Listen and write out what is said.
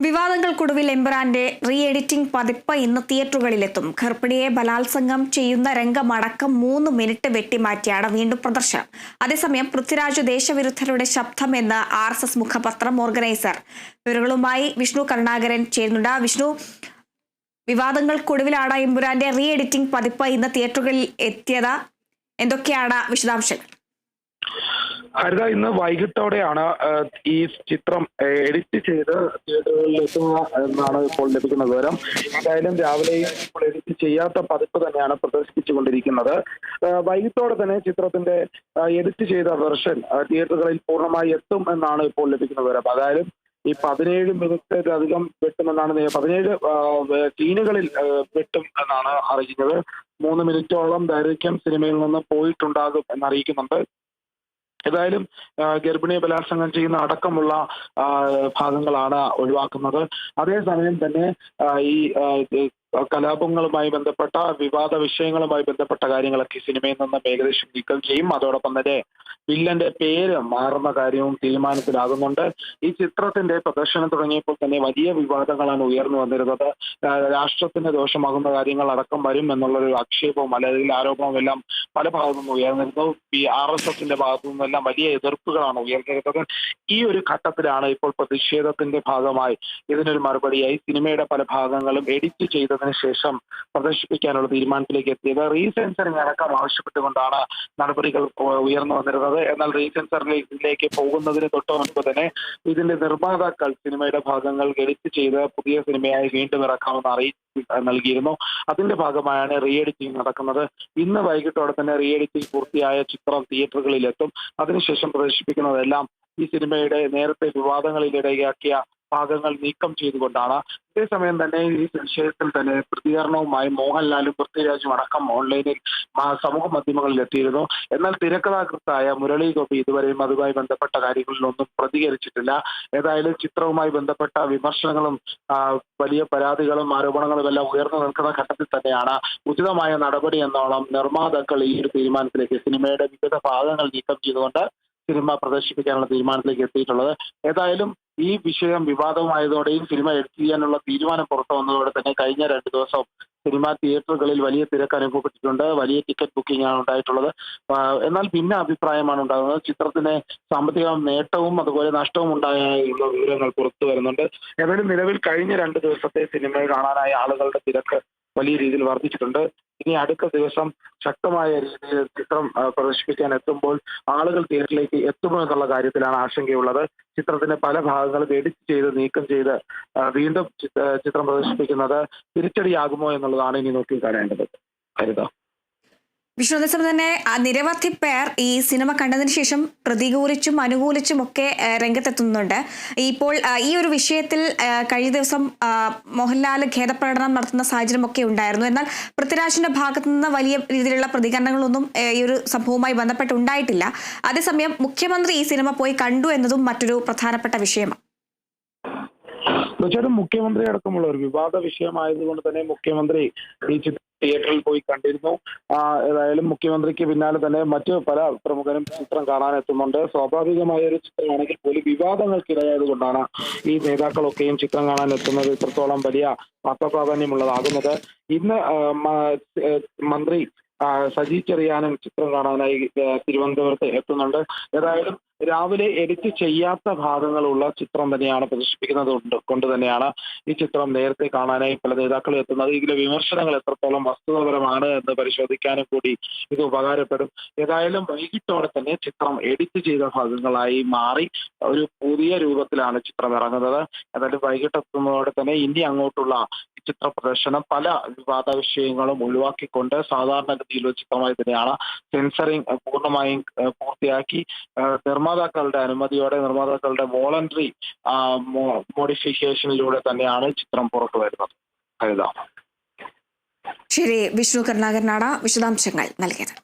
വിവാദങ്ങൾക്കൊടുവിൽ എംബ്രാന്റെ re editing പതിപ്പ് ഇന്ന് തിയേറ്ററുകളിലെത്തും. ഗർഭിണിയെ ബലാത്സംഗം ചെയ്യുന്ന രംഗമടക്കം മൂന്ന് മിനിറ്റ് വെട്ടിമാറ്റിയാണ് വീണ്ടും പ്രദർശനം. അതേസമയം പൃഥ്വിരാജ് ദേശവിരുദ്ധരുടെ ശബ്ദം എന്ന ആർ എസ് എസ് മുഖപത്രം ഓർഗനൈസർ. വിവരങ്ങളുമായി വിഷ്ണു കരുണാകരൻ ചേരുന്നുണ്ട്. വിഷ്ണു വിവാദങ്ങൾക്കൊടുവിലാണ് എംബുരാന്റെ റീ എഡിറ്റിംഗ് പതിപ്പ് ഇന്ന് തിയേറ്ററുകളിൽ എത്തിയത്. എന്തൊക്കെയാണ് വിശദാംശങ്ങൾ? ഹരിത ഇന്ന് വൈകിട്ടോടെയാണ് ഈ ചിത്രം എഡിറ്റ് ചെയ്ത് തിയേറ്ററുകളിൽ എത്തുക എന്നാണ് ഇപ്പോൾ ലഭിക്കുന്ന വിവരം. എന്തായാലും രാവിലെയും ഇപ്പോൾ എഡിറ്റ് ചെയ്യാത്ത പതിപ്പ് തന്നെയാണ് പ്രദർശിപ്പിച്ചുകൊണ്ടിരിക്കുന്നത്. വൈകിട്ടോടെ തന്നെ ചിത്രത്തിന്റെ എഡിറ്റ് ചെയ്ത വെർഷൻ തിയേറ്ററുകളിൽ പൂർണമായി എത്തും എന്നാണ് ഇപ്പോൾ ലഭിക്കുന്ന വിവരം. അതായത് ഈ പതിനേഴ് മിനിറ്റിലധികം വെട്ടുമെന്നാണ് പതിനേഴ് സീനുകളിൽ വെട്ടും എന്നാണ് അറിയിക്കുന്നത്. മൂന്ന് മിനിറ്റോളം ദൈർഘ്യം സിനിമയിൽ നിന്ന് പോയിട്ടുണ്ടാകും എന്നറിയിക്കുന്നുണ്ട്. ഏതായാലും ഗർഭിണിയെ ബലാത്സംഗം ചെയ്യുന്ന അടക്കമുള്ള ഭാഗങ്ങളാണ് ഒഴിവാക്കുന്നത്. അതേസമയം തന്നെ ഈ കലാപങ്ങളുമായി ബന്ധപ്പെട്ട വിവാദ വിഷയങ്ങളുമായി ബന്ധപ്പെട്ട കാര്യങ്ങളൊക്കെ സിനിമയിൽ നിന്ന് ഏകദേശം നീക്കം ചെയ്യും. അതോടൊപ്പം തന്നെ വില്ലന്റെ പേര് മാറുന്ന കാര്യവും തീരുമാനത്തിലാകുന്നുണ്ട്. ഈ ചിത്രത്തിന്റെ പ്രദർശനം തുടങ്ങിയപ്പോൾ തന്നെ വലിയ വിവാദങ്ങളാണ് ഉയർന്നു വന്നിരുന്നത്. രാഷ്ട്രത്തിന് ദോഷമാകുന്ന കാര്യങ്ങൾ അടക്കം വരും എന്നുള്ളൊരു ആക്ഷേപവും അല്ലെങ്കിൽ ആരോപണവും എല്ലാം പല ഭാഗത്തു നിന്നും ഉയർന്നിരുന്നു. ഈ ആർ എസ് എസിന്റെ ഭാഗത്തു നിന്നെല്ലാം വലിയ എതിർപ്പുകളാണ് ഉയർന്നിരുന്നത്. ഈ ഒരു ഘട്ടത്തിലാണ് ഇപ്പോൾ പ്രതിഷേധത്തിന്റെ ഭാഗമായി ഇതിനൊരു മറുപടിയായി സിനിമയുടെ പല ഭാഗങ്ങളും എഡിറ്റ് ചെയ്തതിന് ശേഷം പ്രദർശിപ്പിക്കാനുള്ള തീരുമാനത്തിലേക്ക് എത്തിയത്. റീസെൻസറിംഗ് അടക്കം ആവശ്യപ്പെട്ടുകൊണ്ടാണ് നടപടികൾ ഉയർന്നു വന്നിരുന്നത്. എന്നാൽ റീസെൻസറിലേക്ക് പോകുന്നതിന് തൊട്ട് മുൻപ് തന്നെ ഇതിന്റെ നിർമ്മാതാക്കൾ സിനിമയുടെ ഭാഗങ്ങൾ എഡിറ്റ് ചെയ്ത് പുതിയ സിനിമയായി വീണ്ടും ഇറക്കാമെന്ന് അറിയിച്ചു നൽകിയിരുന്നു. അതിന്റെ ഭാഗമായാണ് റീ എഡിറ്റിംഗ് നടക്കുന്നത്. ഇന്ന് വൈകിട്ടോടെ തന്നെ റീ എഡിറ്റിംഗ് പൂർത്തിയായ ചിത്രം തിയേറ്ററുകളിൽ എത്തും അതിനുശേഷം പ്രദർശിപ്പിക്കുന്നതെല്ലാം ഈ സിനിമയുടെ നേരത്തെ വിവാദങ്ങളിലിടയാക്കിയ ഭാഗങ്ങൾ നീക്കം ചെയ്തുകൊണ്ടാണ്. അതേസമയം തന്നെ ഈ വിഷയത്തിൽ തന്നെ പ്രതികരണവുമായി മോഹൻലാലും പൃഥ്വിരാജും അടക്കം ഓൺലൈനിൽ സമൂഹ മാധ്യമങ്ങളിൽ എത്തിയിരുന്നു. എന്നാൽ തിരക്കഥാകൃത്തായ മുരളി ഗോപി ഇതുവരെയും അതുമായി ബന്ധപ്പെട്ട കാര്യങ്ങളിലൊന്നും പ്രതികരിച്ചിട്ടില്ല. ഏതായാലും ചിത്രവുമായി ബന്ധപ്പെട്ട വിമർശനങ്ങളും വലിയ പരാതികളും ആരോപണങ്ങളും എല്ലാം ഉയർന്നു നിൽക്കുന്ന ഘട്ടത്തിൽ തന്നെയാണ് ഉചിതമായ നടപടി എന്നോണം നിർമ്മാതാക്കൾ ഈ ഒരു തീരുമാനത്തിലേക്ക് സിനിമയുടെ വിവിധ ഭാഗങ്ങൾ നീക്കം ചെയ്തുകൊണ്ട് സിനിമ പ്രദർശിപ്പിക്കാനുള്ള തീരുമാനത്തിലേക്ക് എത്തിയിട്ടുള്ളത്. ഏതായാലും ഈ വിഷയം വിവാദമായതോടെയും സിനിമ എഡിറ്റ് ചെയ്യാനുള്ള തീരുമാനം പുറത്തു വന്നതോടെ തന്നെ കഴിഞ്ഞ രണ്ട് ദിവസം സിനിമാ തിയേറ്ററുകളിൽ വലിയ തിരക്ക് അനുഭവപ്പെട്ടിട്ടുണ്ട്. വലിയ ടിക്കറ്റ് ബുക്കിംഗ് ആണ് ഉണ്ടായിട്ടുള്ളത് എന്നാൽ ഭിന്ന അഭിപ്രായമാണ് ഉണ്ടാകുന്നത്. ചിത്രത്തിന് സാമ്പത്തിക നേട്ടവും അതുപോലെ നഷ്ടവും ഉണ്ടായുള്ള വിവരങ്ങൾ പുറത്തു വരുന്നുണ്ട്. ഏതായാലും നിലവിൽ കഴിഞ്ഞ രണ്ട് ദിവസത്തെ സിനിമ കാണാനായ ആളുകളുടെ തിരക്ക് വലിയ രീതിയിൽ വർദ്ധിച്ചിട്ടുണ്ട്. ഇനി അടുത്ത ദിവസം ശക്തമായ രീതിയിൽ ചിത്രം പ്രദർശിപ്പിക്കാൻ എത്തുമ്പോൾ ആളുകൾ തിയേറ്ററിലേക്ക് എത്തുമോ എന്നുള്ള കാര്യത്തിലാണ് ആശങ്കയുള്ളത്. ചിത്രത്തിന്റെ പല ഭാഗങ്ങളും എഡിറ്റ് ചെയ്ത് നീക്കം ചെയ്ത് വീണ്ടും ചിത്രം പ്രദർശിപ്പിക്കുന്നത് തിരിച്ചടിയാകുമോ എന്നുള്ളതാണ് ഇനി നോക്കി കാണേണ്ടത്. കരുതാം വിഷ്ണു അതേസമയം തന്നെ നിരവധി പേർ ഈ സിനിമ കണ്ടതിന് ശേഷം പ്രതികൂലിച്ചും അനുകൂലിച്ചും ഒക്കെ രംഗത്തെത്തുന്നുണ്ട്. ഇപ്പോൾ ഈ ഒരു വിഷയത്തിൽ കഴിഞ്ഞ ദിവസം മോഹൻലാൽ ഖേദപ്രകടനം നടത്തുന്ന സാഹചര്യം ഒക്കെ ഉണ്ടായിരുന്നു. എന്നാൽ പൃഥ്വിരാജിന്റെ ഭാഗത്തു നിന്ന് വലിയ രീതിയിലുള്ള പ്രതികരണങ്ങളൊന്നും ഈ ഒരു സംഭവവുമായി ബന്ധപ്പെട്ട് ഉണ്ടായിട്ടില്ല അതേസമയം മുഖ്യമന്ത്രി ഈ സിനിമ പോയി കണ്ടു എന്നതും മറ്റൊരു പ്രധാനപ്പെട്ട വിഷയമാണ്. തീർച്ചയായിട്ടും മുഖ്യമന്ത്രി അടക്കമുള്ള ഒരു വിവാദ വിഷയമായതുകൊണ്ട് തന്നെ മുഖ്യമന്ത്രി ഈ ചിത്രം തിയേറ്ററിൽ പോയി കണ്ടിരുന്നു. ഏതായാലും മുഖ്യമന്ത്രിക്ക് പിന്നാലെ തന്നെ മറ്റു പല പ്രമുഖരും ചിത്രം കാണാൻ എത്തുന്നുണ്ട് സ്വാഭാവികമായ ഒരു ചിത്രമാണെങ്കിൽ പോലും വിവാദങ്ങൾക്കിടയായത് കൊണ്ടാണ് ഈ നേതാക്കളൊക്കെയും ചിത്രം കാണാൻ എത്തുന്നത് ഇത്രത്തോളം വലിയ പ്രാധാന്യമുള്ളതാകുന്നത് ഇന്ന് മന്ത്രി സജി ചെറിയാനും ചിത്രം കാണാനായി തിരുവനന്തപുരത്ത് എത്തുന്നുണ്ട്. ഏതായാലും രാവിലെ എഡിറ്റ് ചെയ്യാത്ത ഭാഗങ്ങളുള്ള ചിത്രം തന്നെയാണ് പ്രദർശിപ്പിക്കുന്നത് കൊണ്ട് തന്നെയാണ് ഈ ചിത്രം നേരത്തെ കാണാനായി പല നേതാക്കളും എത്തുന്നത്. ഇതിലെ വിമർശനങ്ങൾ എത്രത്തോളം വസ്തുതപരമാണ് എന്ന് പരിശോധിക്കാനും കൂടി ഇത് ഉപകാരപ്പെടും. ഏതായാലും വൈകിട്ടോടെ തന്നെ ചിത്രം എഡിറ്റ് ചെയ്ത ഭാഗങ്ങളായി മാറി ഒരു പുതിയ രൂപത്തിലാണ് ചിത്രം ഇറങ്ങുന്നത്. ഏതായാലും വൈകിട്ടെത്തുന്നതോടെ തന്നെ ഇനി അങ്ങോട്ടുള്ള ചിത്ര പ്രദർശനം പല വിവാദ വിഷയങ്ങളും ഒഴിവാക്കിക്കൊണ്ട് സാധാരണഗതിയിലുള്ള ചിത്രമായി തന്നെയാണ് സെൻസറിങ് പൂർണമായും പൂർത്തിയാക്കി. നിർമ്മാതാക്കളുടെ അനുമതിയോടെ നിർമ്മാതാക്കളുടെ വോളണ്ടറി മോഡിഫിക്കേഷനിലൂടെ തന്നെയാണ് ചിത്രം പുറത്തു വരുന്നത്. ശരി വിഷ്ണു കരുണാകരനാണ് വിശദാംശങ്ങൾ നൽകിയത്.